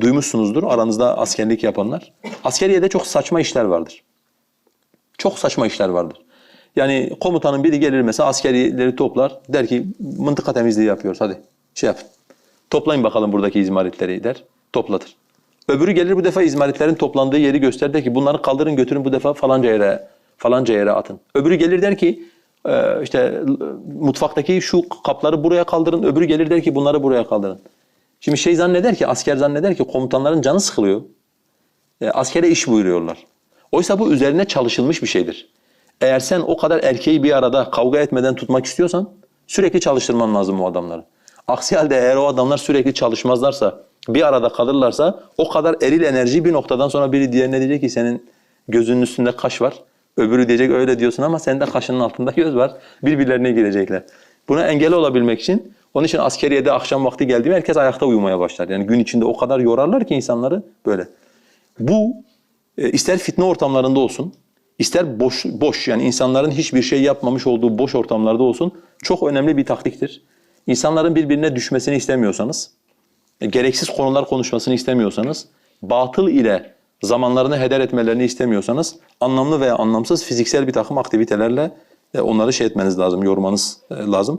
duymuşsunuzdur aranızda askerlik yapanlar. Askeriyede çok saçma işler vardır. Çok saçma işler vardır. Yani komutanın biri gelir mesela askerileri toplar. Der ki mıntıka temizliği yapıyoruz hadi şey yapın. Toplayın bakalım buradaki izmaritleri der. Toplatır. Öbürü gelir bu defa izmaritlerin toplandığı yeri gösterir der ki bunları kaldırın götürün bu defa falanca yere falanca yere atın. Öbürü gelir der ki e, işte mutfaktaki şu kapları buraya kaldırın. Öbürü gelir der ki bunları buraya kaldırın. Şimdi şey zanneder ki asker zanneder ki komutanların canı sıkılıyor. E, askere iş buyuruyorlar. Oysa bu üzerine çalışılmış bir şeydir. Eğer sen o kadar erkeği bir arada kavga etmeden tutmak istiyorsan sürekli çalıştırman lazım o adamları. Aksi halde eğer o adamlar sürekli çalışmazlarsa, bir arada kalırlarsa o kadar eril enerji bir noktadan sonra biri diğerine diyecek ki senin gözünün üstünde kaş var. Öbürü diyecek öyle diyorsun ama sende kaşının altında göz var. Birbirlerine girecekler. Buna engel olabilmek için onun için askeriyede akşam vakti geldi mi herkes ayakta uyumaya başlar. Yani gün içinde o kadar yorarlar ki insanları böyle. Bu e, ister fitne ortamlarında olsun, ister boş boş yani insanların hiçbir şey yapmamış olduğu boş ortamlarda olsun çok önemli bir taktiktir. İnsanların birbirine düşmesini istemiyorsanız, e, gereksiz konular konuşmasını istemiyorsanız, batıl ile zamanlarını heder etmelerini istemiyorsanız anlamlı veya anlamsız fiziksel bir takım aktivitelerle e, onları şey etmeniz lazım, yormanız lazım.